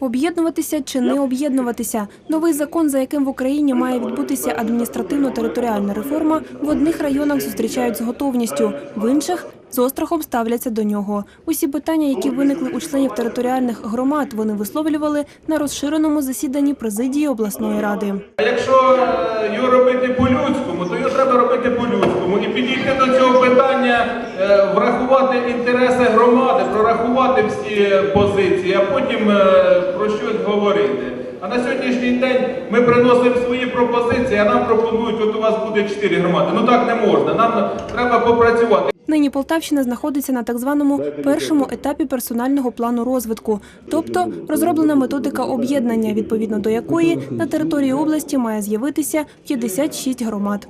Об'єднуватися чи не об'єднуватися. Новий закон, за яким в Україні має відбутися адміністративно-територіальна реформа, в одних районах зустрічають з готовністю, в інших з острахом ставляться до нього. Усі питання, які виникли у членів територіальних громад, вони висловлювали на розширеному засіданні президії обласної ради. Якщо е, його робити по-людському, то його треба робити по-людському і підійти до цього питання, е, врахувати інтереси громади, прорахувати всі позиції, а потім е, про щось говорити. А на сьогоднішній день ми приносимо свої пропозиції, а нам пропонують, от у вас буде чотири громади. Ну так не можна. Нам треба попрацювати. Нині Полтавщина знаходиться на так званому першому етапі персонального плану розвитку, тобто розроблена методика об'єднання, відповідно до якої на території області має з'явитися 56 громад.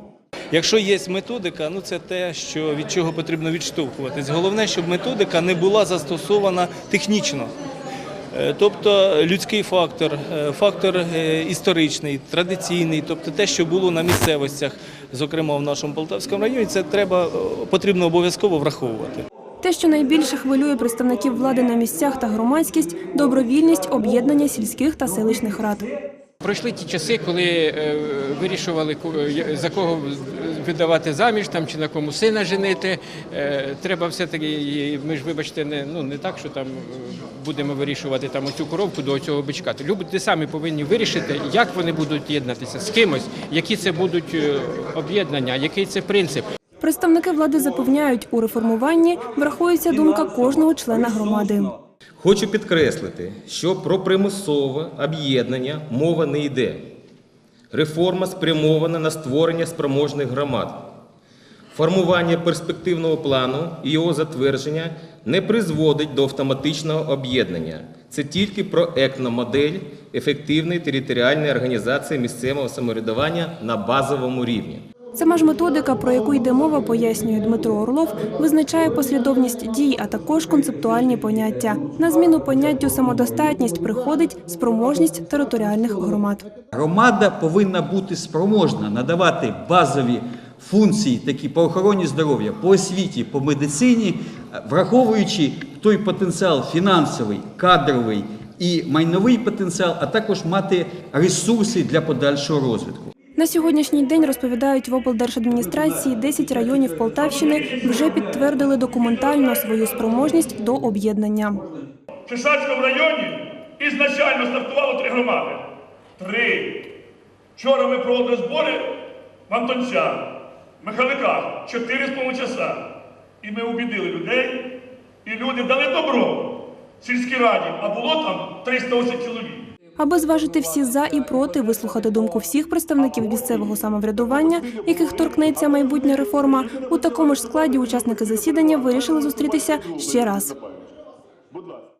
Якщо є методика, ну це те, що від чого потрібно відштовхуватись. Головне, щоб методика не була застосована технічно. Е, Тобто людський фактор, е, фактор е, історичний, традиційний, тобто те, що було на місцевостях, зокрема в нашому Полтавському районі, це треба потрібно обов'язково враховувати. Те, що найбільше хвилює представників влади на місцях та громадськість – добровільність об'єднання сільських та селищних рад. Пройшли ті часи, коли вирішували за кого видавати заміж там чи на кому сина женити. Е, треба все-таки, ми ж вибачте, не ну не так, що там е, будемо вирішувати там оцю коровку до цього бичка. Люди самі повинні вирішити, як вони будуть єднатися з кимось, які це будуть е, об'єднання, який це принцип. Представники влади запевняють, у реформуванні врахується думка кожного члена громади. Хочу підкреслити, що про примусове об'єднання мова не йде. Реформа спрямована на створення спроможних громад. Формування перспективного плану і його затвердження не призводить до автоматичного об'єднання. Це тільки проектна модель ефективної територіальної організації місцевого самоврядування на базовому рівні. Сама ж методика, про яку йде мова, пояснює Дмитро Орлов, визначає послідовність дій, а також концептуальні поняття. На зміну поняттю самодостатність приходить спроможність територіальних громад. Громада повинна бути спроможна надавати базові функції, такі по охороні здоров'я, по освіті, по медицині, враховуючи той потенціал фінансовий, кадровий і майновий потенціал, а також мати ресурси для подальшого розвитку. На сьогоднішній день розповідають в облдержадміністрації 10 районів Полтавщини вже підтвердили документально свою спроможність до об'єднання. В Шишацькому районі ізначально стартувало три громади. Три. Вчора ми проводили збори в Антонцях, Михайликах, чотири з половиною часа. І ми убідили людей, і люди дали добро сільській раді, а було там 308 чоловік. Аби зважити всі за і проти, вислухати думку всіх представників місцевого самоврядування, яких торкнеться майбутня реформа, у такому ж складі учасники засідання вирішили зустрітися ще раз.